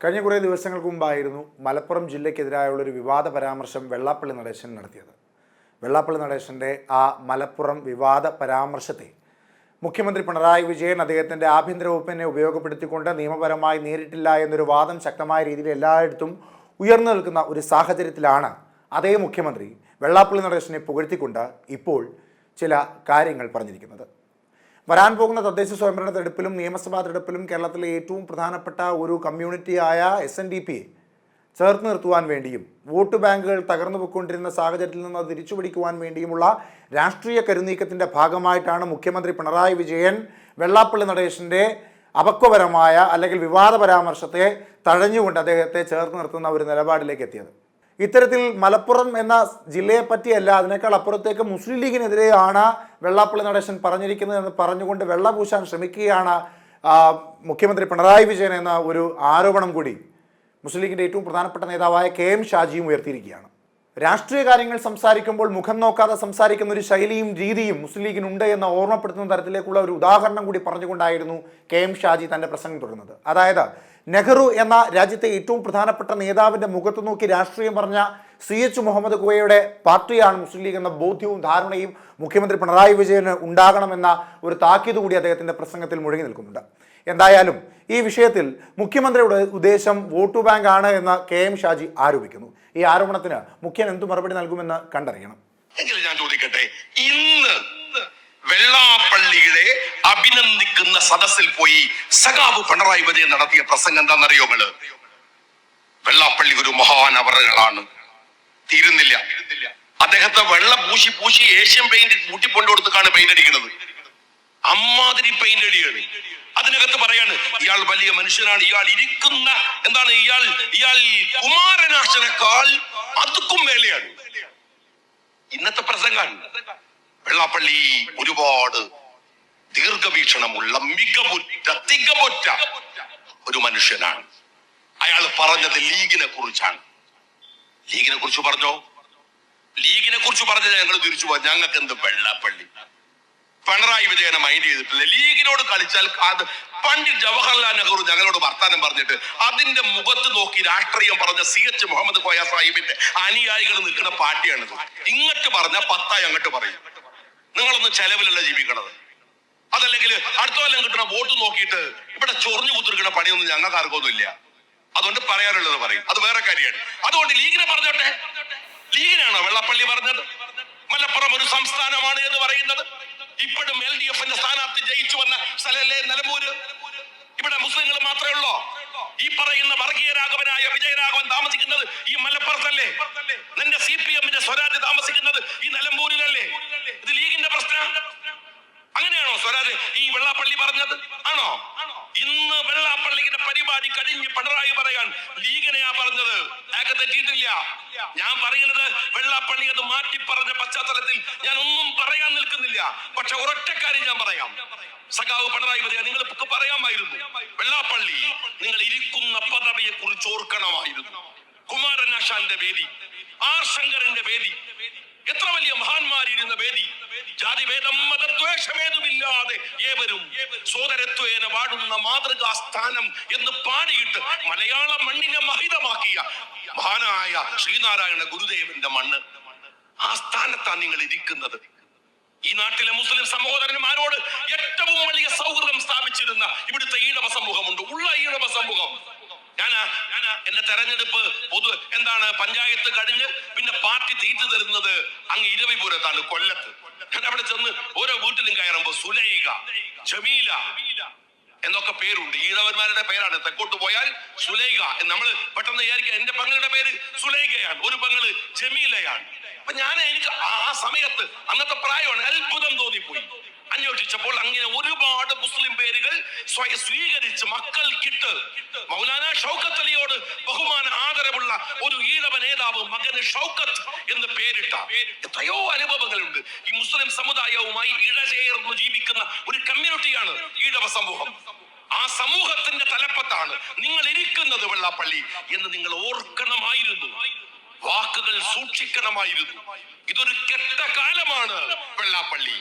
കഴിഞ്ഞ കുറേ ദിവസങ്ങൾക്ക് മുമ്പായിരുന്നു മലപ്പുറം ജില്ലയ്ക്കെതിരായുള്ള ഒരു വിവാദ പരാമർശം വെള്ളാപ്പള്ളി നടേശൻ നടത്തിയത്. വെള്ളാപ്പള്ളി നടേശന്റെ ആ മലപ്പുറം വിവാദ പരാമർശത്തെ മുഖ്യമന്ത്രി പിണറായി വിജയൻ അദ്ദേഹത്തിന്റെ ആഭ്യന്തര വകുപ്പിനെ ഉപയോഗപ്പെടുത്തിക്കൊണ്ട് നിയമപരമായി നേരിട്ടില്ല എന്നൊരു വാദം ശക്തമായ രീതിയിൽ എല്ലായിടത്തും ഉയർന്നു നിൽക്കുന്ന ഒരു സാഹചര്യത്തിലാണ് അതേ മുഖ്യമന്ത്രി വെള്ളാപ്പള്ളി നടേശനെ പുകഴ്ത്തിക്കൊണ്ട് ഇപ്പോൾ ചില കാര്യങ്ങൾ പറഞ്ഞിരിക്കുന്നത്. വരാൻ പോകുന്ന തദ്ദേശ സ്വയംഭരണ തെരഞ്ഞെടുപ്പിലും നിയമസഭാ തെരഞ്ഞെടുപ്പിലും കേരളത്തിലെ ഏറ്റവും പ്രധാനപ്പെട്ട ഒരു കമ്മ്യൂണിറ്റിയായ എസ് എൻ ഡി പിയെ ചേർത്ത് നിർത്തുവാൻ വേണ്ടിയും വോട്ട് ബാങ്കുകൾ തകർന്നു പോയിക്കൊണ്ടിരുന്ന സാഹചര്യത്തിൽ നിന്ന് തിരിച്ചുപിടിക്കുവാൻ വേണ്ടിയുമുള്ള രാഷ്ട്രീയ കരുനീക്കത്തിന്റെ ഭാഗമായിട്ടാണ് മുഖ്യമന്ത്രി പിണറായി വിജയൻ വെള്ളാപ്പള്ളി നടേശന്റെ അപക്വപരമായ അല്ലെങ്കിൽ വിവാദ പരാമർശത്തെ തഴഞ്ഞുകൊണ്ട് അദ്ദേഹത്തെ ചേർത്ത് നിർത്തുന്ന ഒരു നിലപാടിലേക്ക് എത്തിയത്. ഇത്തരത്തിൽ മലപ്പുറം എന്ന ജില്ലയെ പറ്റിയല്ല അതിനേക്കാൾ അപ്പുറത്തേക്ക് മുസ്ലിം ലീഗിനെതിരെയാണ് വെള്ളാപ്പള്ളി നടേശൻ പറഞ്ഞിരിക്കുന്നത് എന്ന് പറഞ്ഞുകൊണ്ട് വെള്ളപൂശാൻ ശ്രമിക്കുകയാണ് മുഖ്യമന്ത്രി പിണറായി വിജയൻ എന്ന ഒരു ആരോപണം കൂടി മുസ്ലിം ലീഗിന്റെ ഏറ്റവും പ്രധാനപ്പെട്ട നേതാവായ കെ എം ഷാജിയും ഉയർത്തിയിരിക്കുകയാണ്. രാഷ്ട്രീയ കാര്യങ്ങൾ സംസാരിക്കുമ്പോൾ മുഖം നോക്കാതെ സംസാരിക്കുന്ന ഒരു ശൈലിയും രീതിയും മുസ്ലിം ലീഗിനുണ്ട് എന്ന് ഓർമ്മപ്പെടുത്തുന്ന തരത്തിലേക്കുള്ള ഒരു ഉദാഹരണം കൂടി പറഞ്ഞുകൊണ്ടായിരുന്നു കെ എം ഷാജി തന്റെ പ്രസംഗം തുടങ്ങുന്നത്. അതായത് നെഹ്റു എന്ന രാജ്യത്തെ ഏറ്റവും പ്രധാനപ്പെട്ട നേതാവിന്റെ മുഖത്ത് നോക്കി രാഷ്ട്രീയം പറഞ്ഞ സി എച്ച് മുഹമ്മദ് കുവയുടെ പാർട്ടിയാണ് മുസ്ലിം ലീഗ് എന്ന ബോധ്യവും ധാരണയും മുഖ്യമന്ത്രി പിണറായി വിജയന് ഉണ്ടാകണമെന്ന ഒരു താക്കീത് കൂടി അദ്ദേഹത്തിന്റെ പ്രസംഗത്തിൽ മുഴങ്ങി നിൽക്കുന്നുണ്ട്. എന്തായാലും ഈ വിഷയത്തിൽ മുഖ്യമന്ത്രിയുടെ ഉദ്ദേശം വോട്ട് ബാങ്ക് ആണ് എന്ന് കെ എം ഷാജി ആരോപിക്കുന്നു. ഈ ആരോപണത്തിന് മുഖ്യൻ എന്തു മറുപടി നൽകുമെന്ന് കണ്ടറിയണം. എങ്കിലും ഞാൻ ചോദിക്കട്ടെ ഇന്ന് വെള്ളാപ്പള്ളിയുടെ അഭിനന്ദിക്കുന്ന സദസ്സിൽ പോയി സഖാബ് പിണറായി വിജയൻ നടത്തിയ പ്രസംഗം എന്താണെന്നറിയോ നിങ്ങൾ വെള്ളാപ്പള്ളി ഒരു മഹാനവറുകളാണ് തീരുന്നില്ല. അദ്ദേഹത്തെ വെള്ള പൂശി പൂശി ഏഷ്യൻ പെയിന്റ് കൂട്ടിക്കൊണ്ടു കൊടുത്താണ് പെയിന്റ് അടിക്കുന്നത്. അമ്മാതിരി പെയിന്റ് അടിയാണ്. അതിനകത്ത് പറയാണ് ഇയാൾ വലിയ മനുഷ്യനാണ്. ഇയാൾ ഇരിക്കുന്ന എന്താണ്? ഇയാൾ ഇയാൾ കുമാരനാശനേക്കാൾ. അതുക്കും മേലെയാണ്. ഇന്നത്തെ പ്രസംഗം വെള്ളാപ്പള്ളി ഒരുപാട് ദീർഘവീക്ഷണമുള്ള മികവുറ്റ തികവുറ്റ ഒരു മനുഷ്യനാണ്. അയാൾ പറഞ്ഞത് ലീഗിനെ കുറിച്ചാണ്. ലീഗിനെ കുറിച്ച് പറഞ്ഞോ? ലീഗിനെ കുറിച്ച് പറഞ്ഞത് ഞങ്ങൾ തിരിച്ചു പോയി ഞങ്ങൾക്ക് എന്ത് വെള്ളാപ്പള്ളി? പിണറായി വിജയനെ മൈൻഡ് ചെയ്തിട്ടില്ല. ലീഗിനോട് കളിച്ചാൽ അത് പണ്ഡിറ്റ് ജവഹർലാൽ നെഹ്റു ഞങ്ങളോട് വർത്താനം പറഞ്ഞിട്ട് അതിന്റെ മുഖത്ത് നോക്കി രാഷ്ട്രീയം പറഞ്ഞ സി എച്ച് മുഹമ്മദ് കോയ സാഹിബിന്റെ അനുയായികൾ നിൽക്കുന്ന പാർട്ടിയാണിത്. ഇങ്ങോട്ട് പറഞ്ഞ പത്തായി അങ്ങോട്ട് പറയും. നിങ്ങളൊന്ന് ചെലവിലല്ല ജീവിക്കണത്? അതല്ലെങ്കിൽ അടുത്ത കൊല്ലം കിട്ടുന്ന വോട്ട് നോക്കിയിട്ട് ഇവിടെ ചൊറിഞ്ഞു കുത്തിരിക്കുന്ന പണിയൊന്നും ഞങ്ങൾക്ക് ആർക്കൊന്നുമില്ല അതുകൊണ്ട് പറയാനുള്ളത് പറയും. അത് വേറെ കാര്യമാണ്. അതുകൊണ്ട് ലീഗിനെ പറഞ്ഞോട്ടെ? ലീഗിനാണോ വെള്ളപ്പള്ളി പറഞ്ഞത്? മലപ്പുറം ഒരു സംസ്ഥാനമാണ് എന്ന് പറയുന്നത്. ഇപ്പോഴും എൽ ഡി എഫിന്റെ സ്ഥാനാർത്ഥി ജയിച്ചു വന്ന സ്ഥലല്ലേ നിലമ്പൂര്? ഇവിടെ മുസ്ലിങ്ങൾ മാത്രമേ ഉള്ളോ? ഈ പറയുന്ന വർഗീയ രാഘവനായ വിജയരാഘവൻ താമസിക്കുന്നത് ഈ മലപ്പുറത്തല്ലേ? നിന്റെ സി പി എമ്മിന്റെ സ്വരാജ് താമസിക്കുന്നത് ഈ നിലമ്പൂരിലല്ലേ? സ്വരാജ് ഈ വെള്ളാപ്പള്ളി പറഞ്ഞത്? ആണോ? ഇന്ന് വെള്ളാപ്പള്ളിയുടെ പരിപാടി കഴിഞ്ഞ് പിണറായി പറയാൻ ലീഗനെയാ പറഞ്ഞത്. അയാൾക്ക് തെറ്റിയിട്ടില്ല. ഞാൻ പറയുന്നത് വെള്ളാപ്പള്ളി അത് മാറ്റി പറഞ്ഞ പശ്ചാത്തലത്തിൽ ഞാൻ ഒന്നും പറയാൻ നിൽക്കുന്നില്ല. പക്ഷെ ഒരൊറ്റ കാര്യം ഞാൻ പറയാം. സഖാവ് പിണറായി വിജയൻ നിങ്ങൾ പറയാമായിരുന്നു. വെള്ളാപ്പള്ളി നിങ്ങൾ ഇരിക്കുന്ന പദവിയെ കുറിച്ച് ഓർക്കണമായിരുന്നു. കുമാരനാശാന്റെ വേദി ആർ ശങ്കരന്റെ വേദി എത്ര വലിയ മഹാന്മാരിരുന്ന വേദി? ജാതിഭേദം മതദ്വേഷമേതുമില്ലാതെ ഏവരും സോദരത്വേന വാടുന്ന മാതൃകാ സ്ഥാനം എന്ന് പാടിയിട്ട് മലയാള മണ്ണിനെ മഹിതമാക്കിയ മഹാനായ ശ്രീനാരായണ ഗുരുദേവന്റെ മണ്ണ് ആ സ്ഥാനത്താണ് നിങ്ങൾ ഇരിക്കുന്നത്. ഈ നാട്ടിലെ മുസ്ലിം സഹോദരന്മാരോട് ഏറ്റവും വലിയ സൗഹൃദം സ്ഥാപിച്ചിരുന്ന ഇവിടുത്തെ ഈഴവ സമൂഹമുണ്ട്. ഉള്ള ഈഴവ സമൂഹം. എന്റെ തെരഞ്ഞെടുപ്പ് പൊതു എന്താണ് പഞ്ചായത്ത് കഴിഞ്ഞ് പിന്നെ പാർട്ടി തീറ്റ് തരുന്നത് അങ്ങ് ഇരവിപുരത്താണ് കൊല്ലത്ത്. ഞാൻ അവിടെ ചെന്ന് ഓരോ വീട്ടിലും കയറുമ്പോ സുലൈക ജമീല എന്നൊക്കെ പേരുണ്ട്. ഈഴവന്മാരുടെ പേരാണ്. തെക്കോട്ട് പോയാൽ സുലൈക നമ്മൾ പെട്ടെന്ന് വിചാരിക്കുക എന്റെ പെങ്ങളുടെ പേര് സുലൈകയാണ് ഒരു പെങ്ങൾ ജമീലയാണ്. അപ്പൊ ഞാൻ എനിക്ക് ആ സമയത്ത് അന്നത്തെ പ്രായമാണ്. അത്ഭുതം തോന്നിപ്പോയി. അന്വേഷിച്ചപ്പോൾ അങ്ങനെ ഒരുപാട് മുസ്ലിം പേരുകൾ സ്വീകരിച്ച് മക്കൾക്കിട്ട് മൗലാന ഷൗക്കത്ത് അലിയോട് ബഹുമാന ആദരവുള്ള ഒരു ഈഴവ നേതാവ് മകന് ഷൗക്കത്ത് എന്ന് പേരിട്ട എത്രയോ അനുഭവങ്ങളുണ്ട്. ഈ മുസ്ലിം സമുദായവുമായി ഇഴചേർന്ന് ജീവിക്കുന്ന ഒരു കമ്മ്യൂണിറ്റിയാണ് ഈഴവ സമൂഹം. ആ സമൂഹത്തിന്റെ തലപ്പത്താണ് നിങ്ങൾ ഇരിക്കുന്നത് വെള്ളാപ്പള്ളി എന്ന് നിങ്ങൾ ഓർക്കണമായിരുന്നു. വാക്കുകൾ സൂക്ഷിക്കണമായിരുന്നു. ഇതൊരു കെട്ട കാലമാണ് വെള്ളാപ്പള്ളി.